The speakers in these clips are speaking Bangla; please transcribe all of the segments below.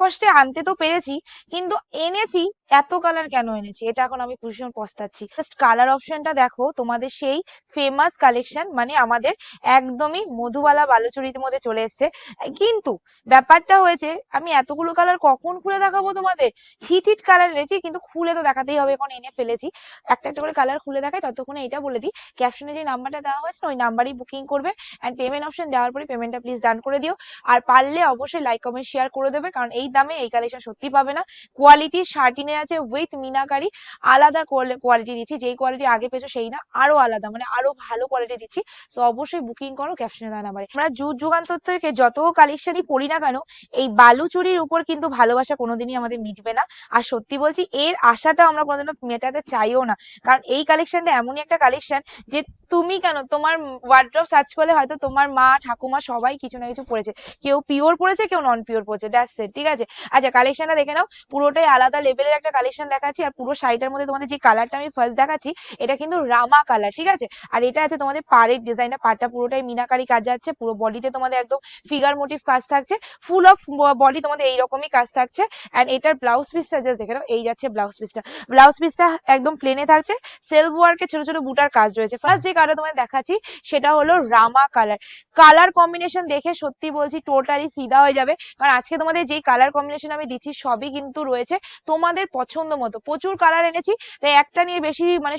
কষ্টে আনতে তো পেরেছি, কিন্তু এনেছি, এত কালার কেন এনেছি? এটা এখন আমি ভীষণ পস্তাচ্ছি। জাস্ট কালার অপশনটা দেখো, তোমাদের সেই ফেমাস কালেকশন মানে আমাদের একদমই মধুবালা বালুচুরির মধ্যে চলে এসেছে। কিন্তু ব্যাপারটা হয়েছে, আমি এতগুলো কালার কখন খুলে দেখাবো তোমাদের? হিট হিট কালার এনেছি, কিন্তু খুলে তো দেখাতেই হবে, এখন এনে ফেলেছি। একটা একটা করে কালার খুলে দেখাই, ততক্ষণে এটা বলে দিই। ক্যাপশনে যে নাম্বারটা দেওয়া হয়েছে, ওই নাম্বারই বুকিং করবে অ্যান্ড পেমেন্ট অপশন দেওয়ার পরে পেমেন্টটা প্লিজ ডান করে দিও। আর পারলে অবশ্যই লাইক কমেন্ট শেয়ার করে দেবে, কারণ এই দামে এই কালেকশন সত্যি পাবে না। কোয়ালিটির শার্টিনে আছে উইথ মিনাকারি। আলাদা কোয়ালিটি দিচ্ছি। যেই কোয়ালিটি আগে পেয়েছ সেই না, আরও আলাদা মানে আরও ভালো কোয়ালিটি দিচ্ছি। তো অবশ্যই বুকিং করো ক্যাপশনে দেওয়া নাম্বারে। আমরা যুগ যুগান্তর থেকে যত কালেকশনই পড়ি না কেন, এই বালুচুরির উপর কিন্তু ভালোবাসা কোনোদিনই আমাদের মিটবে না। আর সত্যি বলছি, এর আশাটা আমরা কোনোদিনও মেটাতে চাইও না। কারণ এই কালেকশনটা এমনই একটা কালেকশন যে তুমি কেন, তোমার ওয়ার্ড্রপ সার্চ করলে হয়তো তোমার মা, ঠাকুমা সবাই কিছু না কিছু পড়েছে। কেউ পিওর পড়েছে, কেউ নন পিওর পড়েছে দ্যাটস ঠিক আছে? আচ্ছা কালেকশনটা দেখে নাও। পুরোটাই আলাদা লেভেলের একটা কালেকশন দেখাচ্ছি আর পুরো শাড়িটার মধ্যে তোমাদের যে কালারটা আমি ফার্স্ট দেখাচ্ছি, এটা কিন্তু রামা কালার ঠিক আছে? আর এটা আছে তোমাদের পাড়ের ডিজাইনটা পাড়টা পুরোটাই মিনাকারি কাজ যাচ্ছে, পুরো বডিতে তোমাদের একদম ফিগার মোটিভ কাজ থাকছে ফুল অফ বডি তোমাদের এইরকমই কাজ থাকছে। অ্যান্ড এটার ব্লাউজ পিসটা জাস্ট দেখে নাও, এই যাচ্ছে ব্লাউজ পিসটা ব্লাউজ পিসটা একদম প্লেনে থাকছে। সেলফ ওয়ার্কে ছোট ছোট বুটার কাজ রয়েছে। ফার্স্ট যে কালার তোমাদের দেখাচ্ছি, সেটা হলো রামা কালার কালার কম্বিনেশন দেখে সত্যি বলছি টোটালি ফিদা হয়ে যাবে। কারণ আজকে তোমাদের যেই কালার কম্বিনেশন আমি দিচ্ছি, সবই কিন্তু রয়েছে তোমাদের পছন্দ মতো। প্রচুর কালার এনেছি, তাই একটা নিয়ে বেশি মানে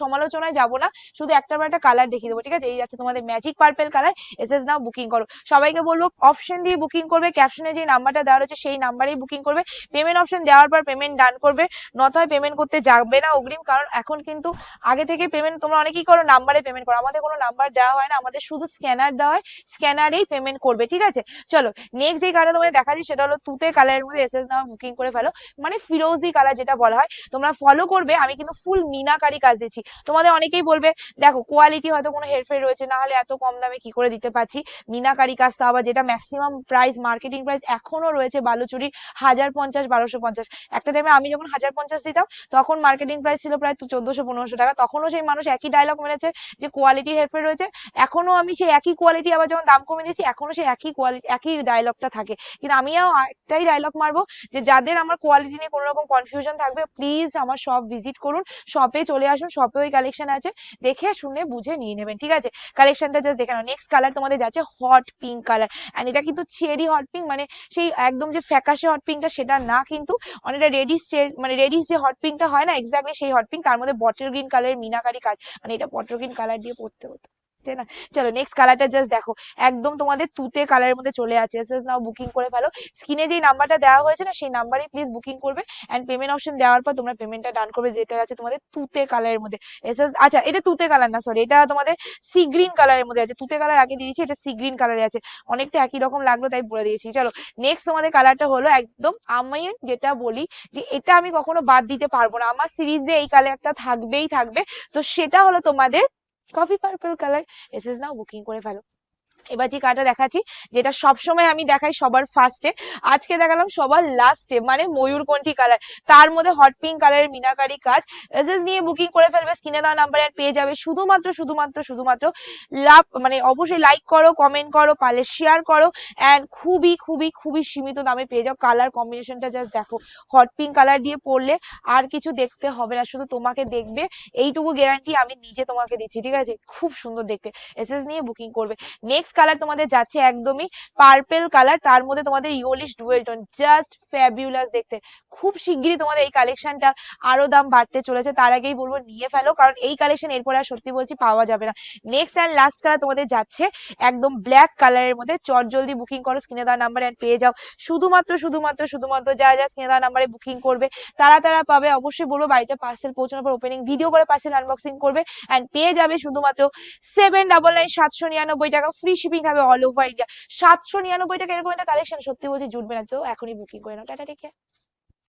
সমালোচনায় যাব না। শুধু একটা বার একটা কালার দেখিয়ে দেবো, ঠিক আছে? এই যাচ্ছে তোমাদের magic purple colour S S now booking করো। সবাইকে বলব অপশন দিয়ে বুকিং করবে ক্যাপশনে যে নাম্বারটা দেওয়া রয়েছে, সেই নাম্বারেই বুকিং করবে। পেমেন্ট অপশন দেওয়ার পর পেমেন্ট ডান করবে। নথায় পেমেন্ট করতে যাবে না অগ্রিম, কারণ এখন কিন্তু আগে থেকে পেমেন্ট তোমরা অনেকেই করো নাম্বারে পেমেন্ট করো। আমাদের কোনো নাম্বার দেওয়া হয় না, আমাদের শুধু স্ক্যানার দেওয়া হয় স্ক্যানারেই পেমেন্ট করবে, ঠিক আছে? চলো নেক্সট যে কালার তোমাদের দেখা দিই সেটা হলো তুতে কালারের মধ্যে এস এস নাও বুকিং করে ফেলো। মানে ফিরোজি কালার যেটা বলা হয়, তোমরা ফলো করবে, আমি কিন্তু ফুল মিনাকারি কাজ দিচ্ছি। তোমাদের অনেকেই বলবে, দেখো কোয়ালিটি হয়তো কোনো হেরফের রয়েছে, না হলে এত কম দামে কি করে দিতে পারছি? মিনাকারি কাজ তা আবার যেটা ম্যাক্সিমাম প্রাইস মার্কেটিং প্রাইস এখনও রয়েছে বালুচুরির হাজার পঞ্চাশ, বারোশো পঞ্চাশ। একটা টাইমে আমি যখন হাজার পঞ্চাশ দিতাম, তখন মার্কেটিং প্রাইস ছিল প্রায় চোদ্দশো, পনেরোশো টাকা। তখনও সেই মানুষ একই ডায়লগ মেরেছে যে কোয়ালিটি হেরফের রয়েছে। এখনও আমি সেই একই কোয়ালিটি আবার যখন দাম কমে দিয়েছি এখনও সেই একই কোয়ালিটি একই ডায়লগটা থাকে। কিন্তু আমিও একটাই ডায়লগ মারবো যে যাদের আমার কোয়ালিটি নিয়ে কোনো রকম কনফিউশন থাকবে প্লিজ আমার শপ ভিজিট করুন। শপে চলে আসুন শপে ওই কালেকশন আছে। দেখে, শুনে, বুঝে নিয়ে নেবেন, ঠিক আছে? কালেকশনটা জাস্ট দেখে নাও। নেক্সট কালার তোমাদের যাচ্ছে হট পিঙ্ক কালার অ্যান্ড এটা কিন্তু চেরি হট পিঙ্ক মানে সেই একদম যে ফ্যাকাশে হট পিঙ্কটা সেটা না কিন্তু অনেকটা রেডিস মানে রেডিস যে হট পিঙ্কটা হয় না এক্স্যাক্টলি সেই হট পিঙ্ক তার মধ্যে বটল গ্রিন কালারের মিনাকারি কাজ। মানে এটা বটল গ্রিন কালার দিয়ে পড়তে হতো। ঠিক না? চলো নেক্সট কালারটা জাস্ট দেখো। একদম তোমাদের তুতে কালারের মধ্যে চলে আছে। এস এস নাও বুকিং করে ফেলো। স্ক্রিনে যেই নাম্বারটা দেওয়া হয়েছে না, সেই নাম্বারে প্লিজ বুকিং করবে। অ্যান্ড পেমেন্ট অপশন দেওয়ার পর তোমরা পেমেন্টটা ডান করবে যেটা আছে তোমাদের তুতে কালারের মধ্যে। এস এস আচ্ছা এটা তুতে কালার না সরি এটা তোমাদের সি গ্রিন কালারের মধ্যে আছে। তুতে কালার আগে দিয়েছি, এটা সি গ্রিন কালারে আছে। অনেকটা একই রকম লাগল, তাই বলে দিয়েছি। চলো নেক্সট তোমাদের কালারটা হলো একদম আমি যেটা বলি যে, এটা আমি কখনো বাদ দিতে পারব না। আমার সিরিজে এই কালারটা থাকবেই থাকবে। তো সেটা হলো তোমাদের coffee purple colour S S now booking করে ফেলো এবার যে কার্ডটা দেখাচ্ছি, যেটা সবসময় আমি দেখাই সবার ফার্স্টে আজকে দেখালাম সবার লাস্টে মানে ময়ূরকণ্ঠী কালার তার মধ্যে হট পিঙ্ক কালারের মিনাকারি কাজ। এসএস নিয়ে বুকিং করে ফেলবে স্ক্রিনে দেওয়া নাম্বারে আর পেয়ে যাবে শুধুমাত্র শুধুমাত্র শুধুমাত্র লাভ মানে অবশ্যই লাইক করো কমেন্ট করো পারলে শেয়ার করো অ্যান্ড খুবই খুবই খুবই সীমিত দামে পেয়ে যাও। কালার কম্বিনেশনটা জাস্ট দেখো। হট পিঙ্ক কালার দিয়ে পরলে আর কিছু দেখতে হবে না, শুধু তোমাকে দেখবে। এইটুকু গ্যারান্টি আমি নিজে তোমাকে দিচ্ছি, ঠিক আছে? খুব সুন্দর দেখতে। এসএস নিয়ে বুকিং করবে। নেক্সট কালার তোমাদের যাচ্ছে একদমই পার্পেল কালার তার মধ্যে তোমাদের yellowish dual tone just fabulous দেখতে। খুব শিগগিরই তোমাদের এই কালেকশনটা আরও দাম বাড়তে চলেছে, তার আগেই বলব নিয়ে ফেলো, কারণ এই কালেকশন এরপরে আর সত্যি বলছি পাওয়া যাবে না। নেক্সট অ্যান্ড লাস্ট কালার তোমাদের যাচ্ছে একদম ব্ল্যাক কালারের মধ্যে চট জলদি বুকিং করো স্ক্রিনে দেওয়া নাম্বারে অ্যান্ড পেয়ে যাও। শুধুমাত্র শুধুমাত্র শুধুমাত্র যা যা স্ক্রিনে দেওয়া নাম্বারে বুকিং করবে, তারা তারা পাবে। অবশ্যই বলব বাড়িতে পার্সেল পৌঁছানোর পর ওপেনিং ভিডিও করে পার্সেল আনবক্সিং করবে অ্যান্ড পেয়ে যাবে শুধুমাত্র সেভেন ডাবল নাইন সাতশো নিরানব্বই টাকা ফ্রি শিপিং হবে অল ওভার ইন্ডিয়া সাতশো নিরানব্বই টাকা এরকম একটা কালেকশন সত্যি বলছি জুটবে না। তো এখনই বুকিং করে নাও। Tata take